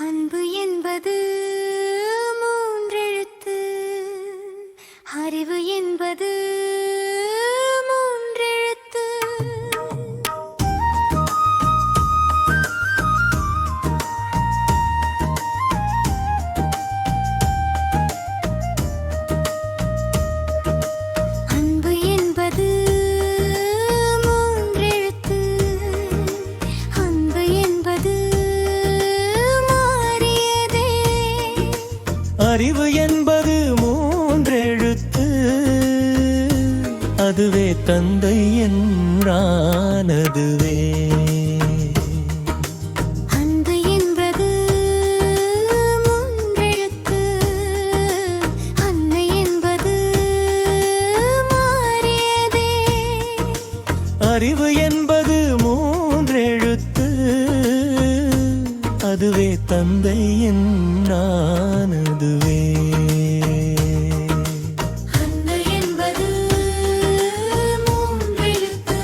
அன்பு என்பது அறிவு என்பது மூன்றெழுத்து. அதுவே தந்தை என்றானதுவே அறிவு அதுவே தந்தை என்பது மூன்றெழுத்து.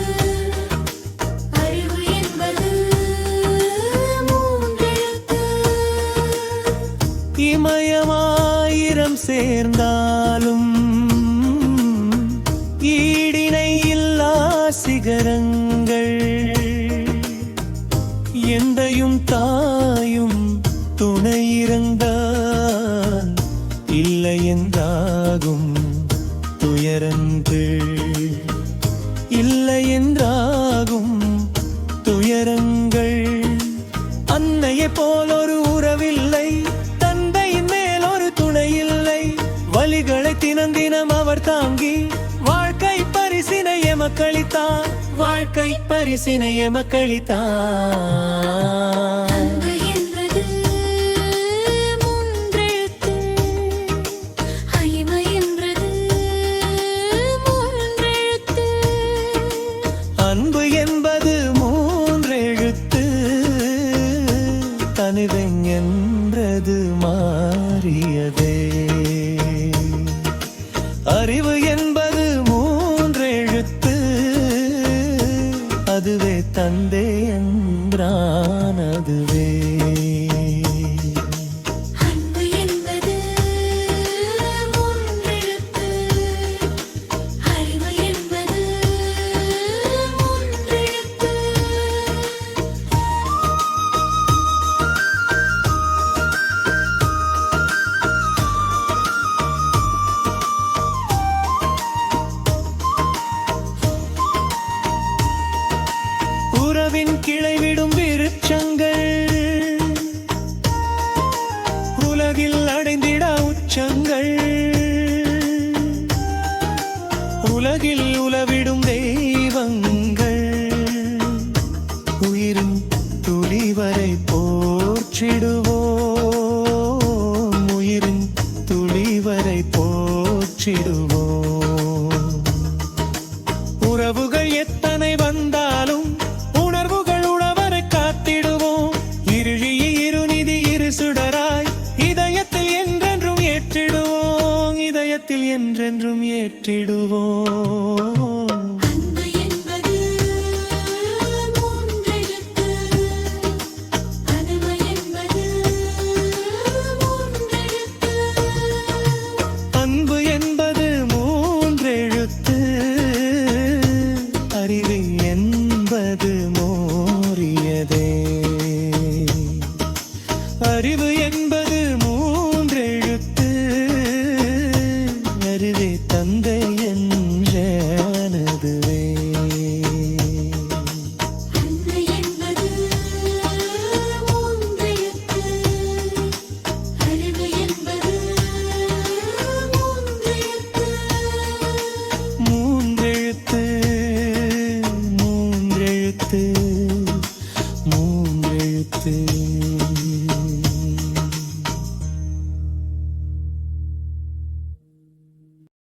இமயமாயிரம் சேர்ந்தாலும் ஈடினை இல்லா சிகரங்கள். எந்தையும் தாயும் போகும் துயரங்கள் இல்லை என்றாகும் துயரங்கள். அன்னையை போல் ஒரு உறவில்லை தந்தையின் மேல் ஒரு துணை இல்லை. வழிகளை தினம் தினம் அவர் தாங்கி வாழ்க்கை பரிசினை எமக்களித்தார் வாழ்க்கை பரிசினை எமக்களித்தார் மனிதென்றது மாறியதே. அறிவு என்பது மூன்றெழுத்து அதுவே தந்தை என்றான் அதுவே உலகில் அடைந்திட உச்சங்கள். உலகில் உலவிடும் தெய்வங்கள். உயிரும் துளி வரை போற்றிடுவோம். உயிரும் துளி வரை போற்றிடுவோம். என்றும் ஏற்றிடுவோம்.